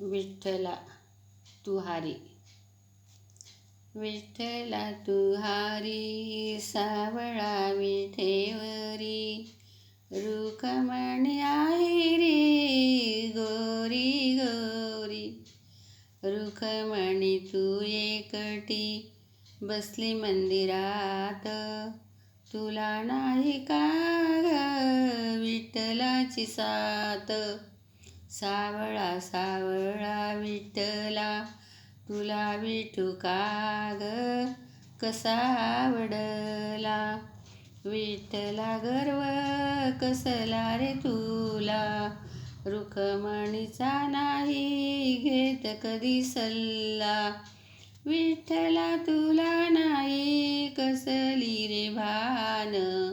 विठ्ठला तुहारी विठ्ठला तुहारी सावळा विठेवरी. रुखमणी आहे रे गोरी गोरी. रुखमणी तू एकटी बसली मंदिरात. तुला नाही का विठ्ठलाची साथ? सावळा सावळा विठला तुला विठू का ग? कसा आवडला? विठ्ठला गर्व कसला रे तुला? रुखमणीचा नाही घेत कधी सल्ला? विठ्ठला तुला नाही कसली रे भान?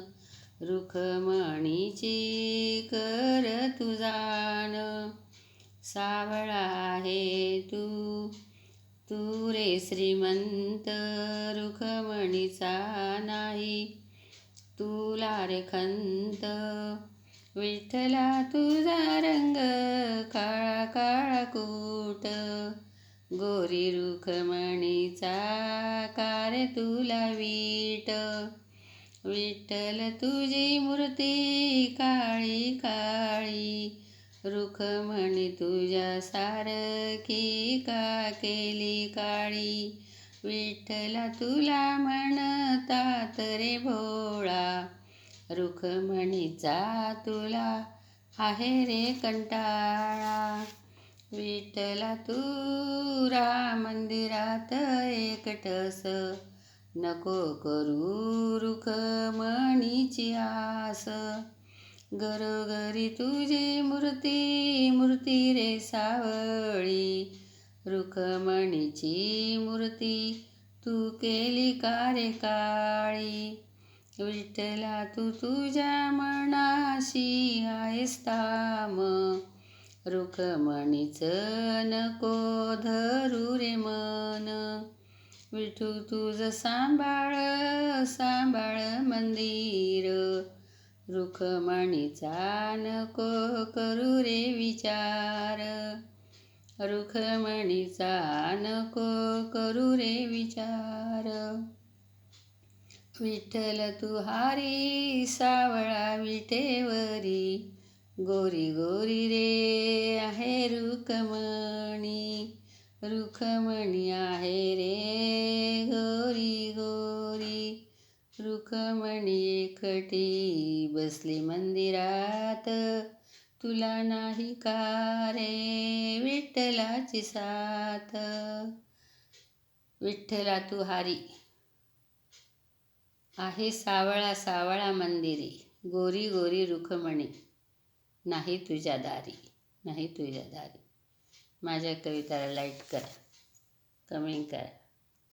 रुखमणीची कर तुझान सावळा आहे तू. तू रे श्रीमंत रुखमणीचा नाही. तुला रे खंत. विठ्ठला तुझा रंग काळा काळा कूट. गोरी रुखमणीचा कार तुला वीट. विठ्ठल तुझी मूर्ती काळी का रुखमणी तुझ्या सारखी का केली काळी? विठ्ठला तुला म्हणतात रे भोळा. रुखमणीचा तुला आहे रे कंटाळा. विठ्ठला तू राम मंदिरात एकटस नको करू रुखमणीची आस. घरोघरी तुझी मूर्ती मूर्ती रे सावळी. रुखमणीची मूर्ती तू केली का रे काळी विठ्ठला तू तुझ्या मनाशी आहेस ताम रुखमणीचं नको धरू रे मन. विठू तुझ सांभाळ सांभाळ मंदिर. रुखमणीचा नको करू रे विचार. रुखमणीचा नको करू रे विचार. विठ्ठल तुहारी सावळा विठेवरी गोरी गोरी रे आहे रुखमणी रुखमणी आहे रे रुखमणी एकटी बसली मंदिरात. तुला नाही का रे विठ्ठलाची साथ? विठ्ठला तू हारी. आहे सावळा सावळा मंदिरी गोरी गोरी रुखमणी. नाही तुझ्या दारी नाही तुझ्या दारी. माझ्या कविताला लाइट करा कमेंट करा.